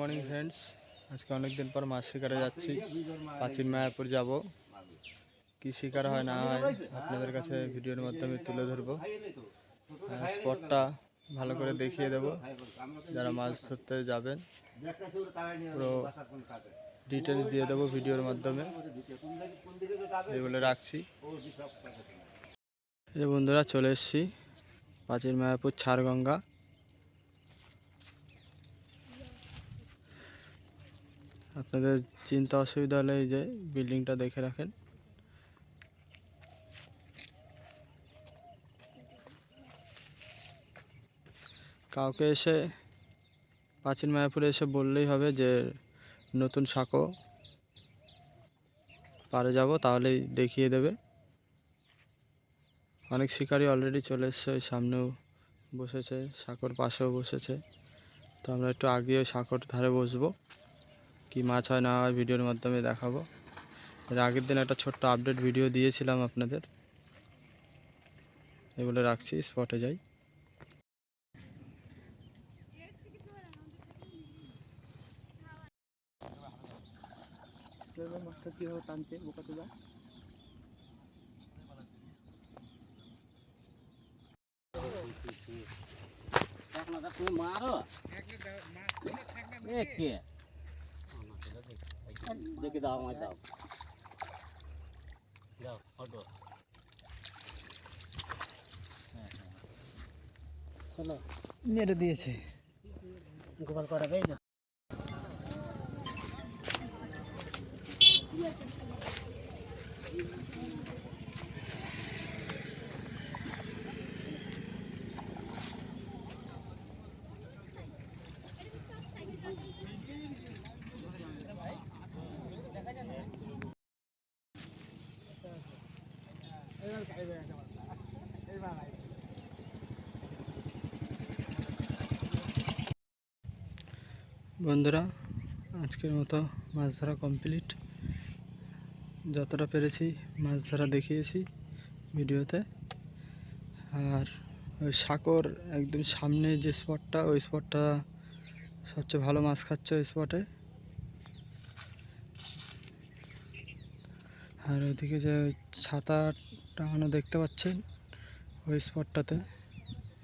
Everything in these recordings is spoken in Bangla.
মর্নিং ফ্রেন্ডস, আজকে অনেক দিন পর মাছ শিকারে যাচ্ছি। প্রাচীন মায়াপুর যাব। কি শিকার হয় না হয় আপনাদের কাছে ভিডিওর মাধ্যমে তুলে ধরবো। স্পটটা ভালো করে দেখিয়ে দেব। যারা মাছ ধরতে যাবেন, পুরো ডিটেলস দিয়ে দেবো ভিডিওর মাধ্যমে। এই বলে রাখছি। এই বন্ধুরা, চলে এসেছি প্রাচীন মায়াপুর, ছাড়গঙ্গা। আপনাদের চিন্তা অসুবিধা হলে এই যে বিল্ডিংটা দেখে রাখেন। কাউকে এসে, প্রাচীন মায়াপুরে এসে বললেই হবে যে, নতুন সাঁকো পারে যাব, তাহলেই দেখিয়ে দেবে। অনেক শিকারি অলরেডি চলে এসছে, ওই সামনেও বসেছে, সাঁকোর পাশেও বসেছে। তো আমরা একটু আগে ওই সাঁকোর ধারে বসবো। কি মাছ হয় না হয় ভিডিওর মাধ্যমে দেখাবো। এর আগের দিন একটা ছোট্ট আপডেট ভিডিও দিয়েছিলাম আপনাদের। এগুলো রাখছি স্পটে যাই। মাছটা কীভাবে টানছে বোকাতে যা। মারো? কে? দেখে দাও আমায় দাও। দাও ফটো। চলো মেরে দিয়েছে। গোপাল কটা পেয়ে বন্ধুরা, আজকের মতো মাছ ধরা কমপ্লিট যতটা পেরেছি মাছ ধরা দেখিয়েছি ভিডিওতে। আর ওই সাঁকর একদম সামনে যে স্পটটা ওই স্পটটা সবচেয়ে ভালো মাছ খাচ্ছে ওই স্পটে আর ওইদিকে যে ছাতা টাঙানো দেখতে পাচ্ছেন ওই স্পটটাতে।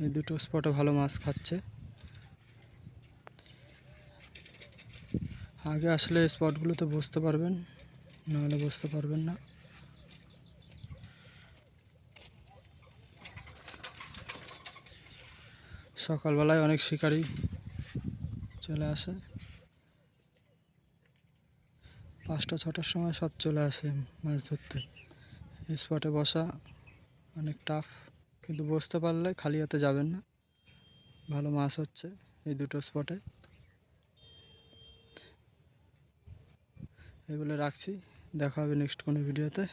এই দুটো স্পটে ভালো মাছ খাচ্ছে। আগে আসলে স্পটগুলোতে বসতে পারবেন, নাহলে বসতে পারবেন না। সকালবেলায় অনেক শিকারি চলে আসে। পাঁচটা, ছটার সময় সব চলে আসে মাছ ধরতে। স্পটে বসা অনেক টাফ কিন্তু বসতে পারলে খালি হাতে যাবেন না। ভালো মাছ হচ্ছে এই দুটো স্পটে এগুলো রাখছি, দেখা হবে নেক্সট কোনো ভিডিওতে